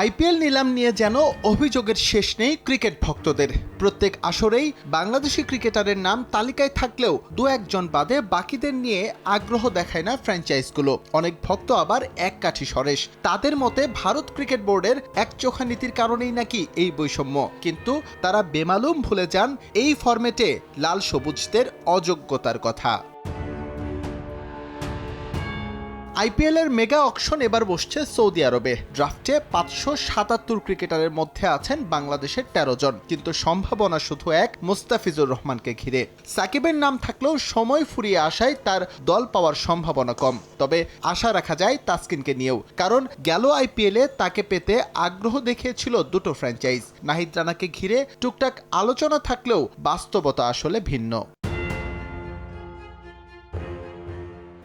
IPL নিলাম নিয়ে যেন অভিযোগের শেষ নেই ক্রিকেট ভক্তদের। প্রত্যেক আসরেই বাংলাদেশি ক্রিকেটারের নাম তালিকায় থাকলেও দু একজন বাদে বাকিদের নিয়ে আগ্রহ দেখায় না ফ্র্যাঞ্চাইজগুলো। অনেক ভক্ত আবার এক কাঠি সরেশ। তাদের মতে ভারত ক্রিকেট বোর্ডের এক চোখা নীতির কারণেই নাকি এই বৈষম্য। কিন্তু তারা বেমালুম ভুলে যান এই ফরম্যাটে লাল সবুজদের অযোগ্যতার কথা। আইপিএল এর মেগা অকশন এবার বসছে সৌদি আরবে। ড্রাফটে পাঁচশো সাতাত্তর ক্রিকেটারের মধ্যে আছেন বাংলাদেশের তেরো জন। কিন্তু সম্ভাবনা শুধু এক, মুস্তাফিজুর রহমানকে ঘিরে। সাকিবের নাম থাকলেও সময় ফুরিয়ে আসায় তার দল পাওয়ার সম্ভাবনা কম। তবে আশা রাখা যায় তাসকিনকে নিয়েও। কারণ গেল আইপিএলে তাকে পেতে আগ্রহ দেখিয়েছিল দুটো ফ্র্যাঞ্চাইজ। নাহিদ রানাকে ঘিরে টুকটাক আলোচনা থাকলেও বাস্তবতা আসলে ভিন্ন।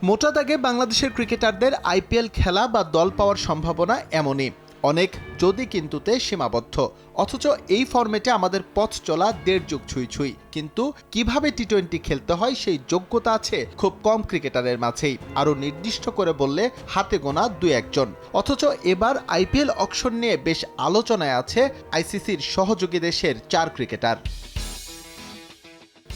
মোটা দাগে বাংলাদেশের ক্রিকেটারদের আইপিএল খেলা বা দল পাওয়ার সম্ভাবনা এমনই। অনেক যদি কিন্তুতে সীমাবদ্ধ। অথচ এই ফরম্যাটে আমাদের পথ চলা দেড় যুগ ছুঁই ছুঁই। কিন্তু কীভাবে টি টোয়েন্টি খেলতে হয় সেই যোগ্যতা আছে খুব কম ক্রিকেটারের মাঝেই। আরও নির্দিষ্ট করে বললে হাতে গোনা দু একজন। অথচ এবার আইপিএল অকশন নিয়ে বেশ আলোচনায় আছে আইসিসির সহযোগী দেশের চার ক্রিকেটার।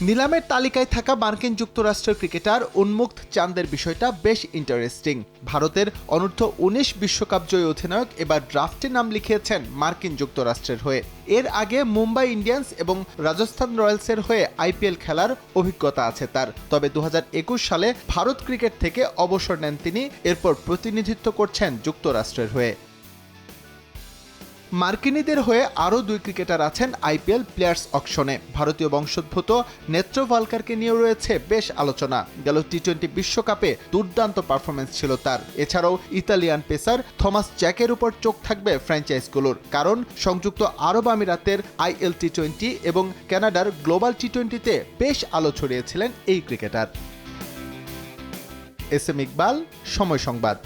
নিলামের তালিকায় থাকা মার্কিন যুক্তরাষ্ট্রের ক্রিকেটার উন্মুক্ত চান্দের বিষয়টা বেশ ইন্টারেস্টিং ভারতের অনূর্ধ্ব উনিশ বিশ্বকাপ জয়ী অধিনায়ক এবার ড্রাফটে নাম লিখিয়েছেন মার্কিন যুক্তরাষ্ট্রের হয়ে। এর আগে মুম্বাই ইন্ডিয়ান্স এবং রাজস্থান রয়্যালসের হয়ে আইপিএল খেলার অভিজ্ঞতা আছে তার। তবে দু হাজার একুশ সালে ভারত ক্রিকেট থেকে অবসর নেন তিনি, এরপর প্রতিনিধিত্ব করছেন যুক্তরাষ্ট্রের হয়ে। মার্কিনীদের হয়ে আরও দুই ক্রিকেটার আছেন আইপিএল প্লেয়ার্স অকশনে। ভারতীয় বংশোদ্ভূত নেত্র ভালকারকে নিয়েও রয়েছে বেশ আলোচনা। গেল টি টোয়েন্টি বিশ্বকাপে দুর্দান্ত পারফরমেন্স ছিল তার। এছাড়াও ইতালিয়ান পেসার থমাস জ্যাকের উপর চোখ থাকবে ফ্র্যাঞ্চাইজগুলোর। কারণ সংযুক্ত আরব আমিরাতের আইএল টি টোয়েন্টি এবং কানাডার গ্লোবাল টি টোয়েন্টিতে বেশ আলো ছড়িয়েছিলেন এই ক্রিকেটার। এস এম ইকবাল, সময় সংবাদ।